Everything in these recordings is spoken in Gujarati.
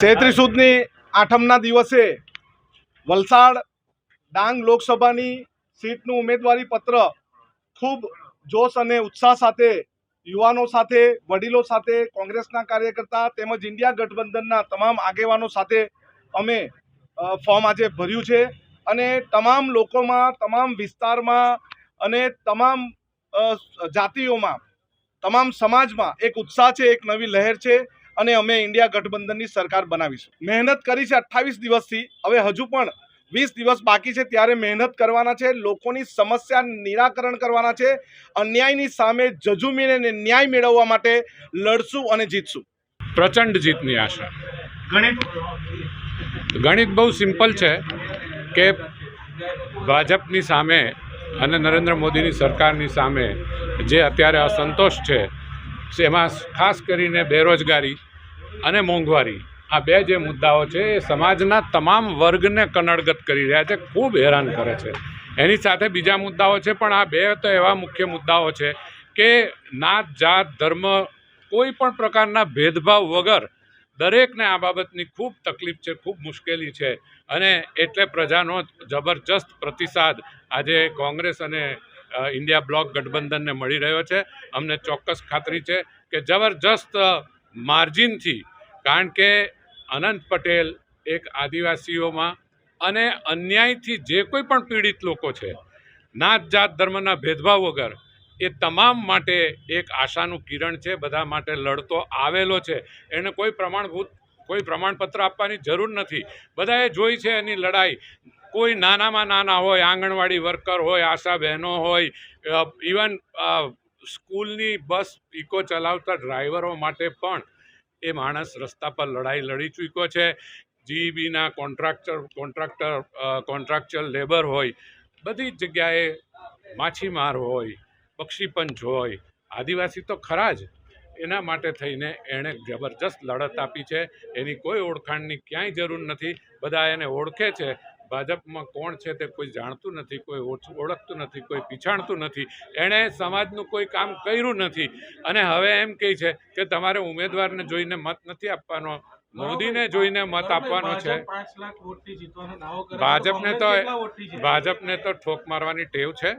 ચૈત્રી સુદની આઠમના દિવસે વલસાડ ડાંગ લોકસભાની સીટનું ઉમેદવારી પત્ર ખૂબ જોશ અને ઉત્સાહ સાથે યુવાનો સાથે, વડીલો સાથે, કોંગ્રેસના કાર્યકર્તા તેમજ ઇન્ડિયા ગઠબંધનના તમામ આગેવાનો સાથે અમે ફોર્મ આજે ભર્યું છે અને તમામ લોકોમાં, તમામ વિસ્તારમાં અને તમામ જાતિઓમાં, તમામ સમાજમાં એક ઉત્સાહ છે, એક નવી લહેર છે. અને અમે ઇન્ડિયા ગઠબંધનની સરકાર બનાવીશું. મહેનત કરી છે અઠ્ઠાવીસ દિવસથી. હવે હજુ પણ વીસ દિવસ બાકી છે ત્યારે મહેનત કરવાના છે, લોકોની સમસ્યા નિરાકરણ કરવાના છે, અન્યાયની સામે જજુમીને ન્યાય મેળવવા માટે લડશું અને જીતશું. પ્રચંડ જીતની આશા. ગણિત ગણિત બહુ સિમ્પલ છે કે ભાજપની સામે અને નરેન્દ્ર મોદીની સરકારની સામે જે અત્યારે અસંતોષ છે, એમાં ખાસ કરીને બેરોજગારી અને મોંઘવારી. આ બે જે મુદ્દાઓ છે, એ સમાજના તમામ વર્ગને કનડગત કરી રહ્યા છે, ખૂબ હેરાન કરે છે. એની સાથે બીજા મુદ્દાઓ છે, પણ આ બે તો એવા મુખ્ય મુદ્દાઓ છે કે નાત, જાત, ધર્મ, કોઈ પણ પ્રકારના ભેદભાવ વગર દરેકને આ બાબતની ખૂબ તકલીફ છે, ખૂબ મુશ્કેલી છે. અને એટલે પ્રજાનો જબરજસ્ત પ્રતિસાદ આજે કોંગ્રેસ અને ઇન્ડિયા બ્લોક ગઠબંધનને મળી રહ્યો છે. અમને ચોક્કસ ખાતરી છે કે જબરજસ્ત માર્જિનથી, કારણ કે અનંત પટેલ એક આદિવાસીઓમાં અને અન્યાયથી જે કોઈ પણ પીડિત લોકો છે, નાત જાત ધર્મના ભેદભાવ વગર એ તમામ માટે એક આશાનું કિરણ છે, બધા માટે લડતો આવેલો છે. એને કોઈ પ્રમાણભૂત, કોઈ પ્રમાણપત્ર આપવાની જરૂર નથી. બધાએ જોઈ છે એની લડાઈ. કોઈ નાનામાં નાના હોય, આંગણવાડી વર્કર હોય, આશા બહેનો હોય ઇવન સ્કૂલની બસ ઇકો ચલાવતા ડ્રાઈવરો માટે પણ એ માણસ રસ્તા પર લડાઈ લડી ચૂક્યો છે. જીઈબીના કોન્ટ્રાક્ટર કોન્ટ્રાક્ટર કોન્ટ્રાક્ચુઅલ લેબર હોય, બધી જગ્યાએ માછીમાર હોય પક્ષીપંચ હોય, આદિવાસી તો ખરા જ, એના માટે થઈને એણે જબરજસ્ત લડત આપી છે. એની કોઈ ઓળખાણની ક્યાંય જરૂર નથી. બધા એને ઓળખે છે. ભાજપમાં કોણ છે તે કોઈ જાણતું નથી કોઈ ઓળખતું નથી કોઈ પીછાણતું નથી. એણે સમાજનું કોઈ કામ કર્યું નથી. અને હવે એમ કહે છે કે તમારે ઉમેદવારને જોઈને મત નથી આપવાનો મોદીને જોઈને મત આપવાનો છે. ભાજપને તો ભાજપને તો ઠોક મારવાની ટેવ છે.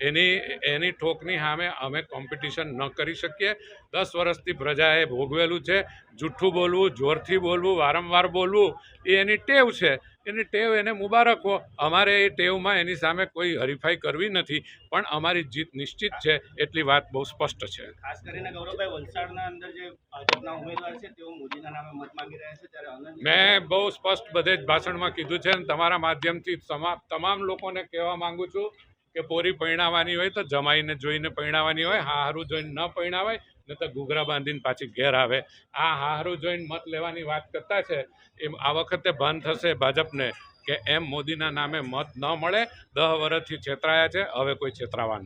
એની એની ઠોકની સામે અમે કોમ્પિટિશન ન કરી શકીએ. દસ વર્ષથી પ્રજાએ ભોગવેલું છે. જૂઠું બોલવું જોરથી બોલવું વારંવાર બોલવું એ એની ટેવ છે. એની ટેવ એને મુબારક હો. અમારે એ ટેવમાં એની સામે કોઈ હરીફાઈ કરવી નથી પણ અમારી જીત નિશ્ચિત છે એટલી વાત બહુ સ્પષ્ટ છે. ખાસ કરીને ગૌરવભાઈ વલસાડના અંદર જે ભાજપના ઉમેદવાર છે તેઓ મોદીના નામે મત માંગી રહ્યા છે ત્યારે મેં બહુ સ્પષ્ટ બધે જ ભાષણમાં કીધું છે અને તમારા માધ્યમથી તમામ લોકોને કહેવા માંગુ છું. કે પોરી પરણાવવાની હોય તો જમાઈને જોઈને પરણાવવાની હોય હારું જોઈને ન પરણાવાય ને તો ઘૂઘરા બાંધીને પાછી ઘેર આવે. આ હારું જોઈને મત લેવાની વાત કરતા છે, એમ આ વખતે ભાન થશે ભાજપને કે એમ મોદીના નામે મત ન મળે, દહ વર્ષથી છેતરાયા છે, હવે કોઈ છેતરાવાનું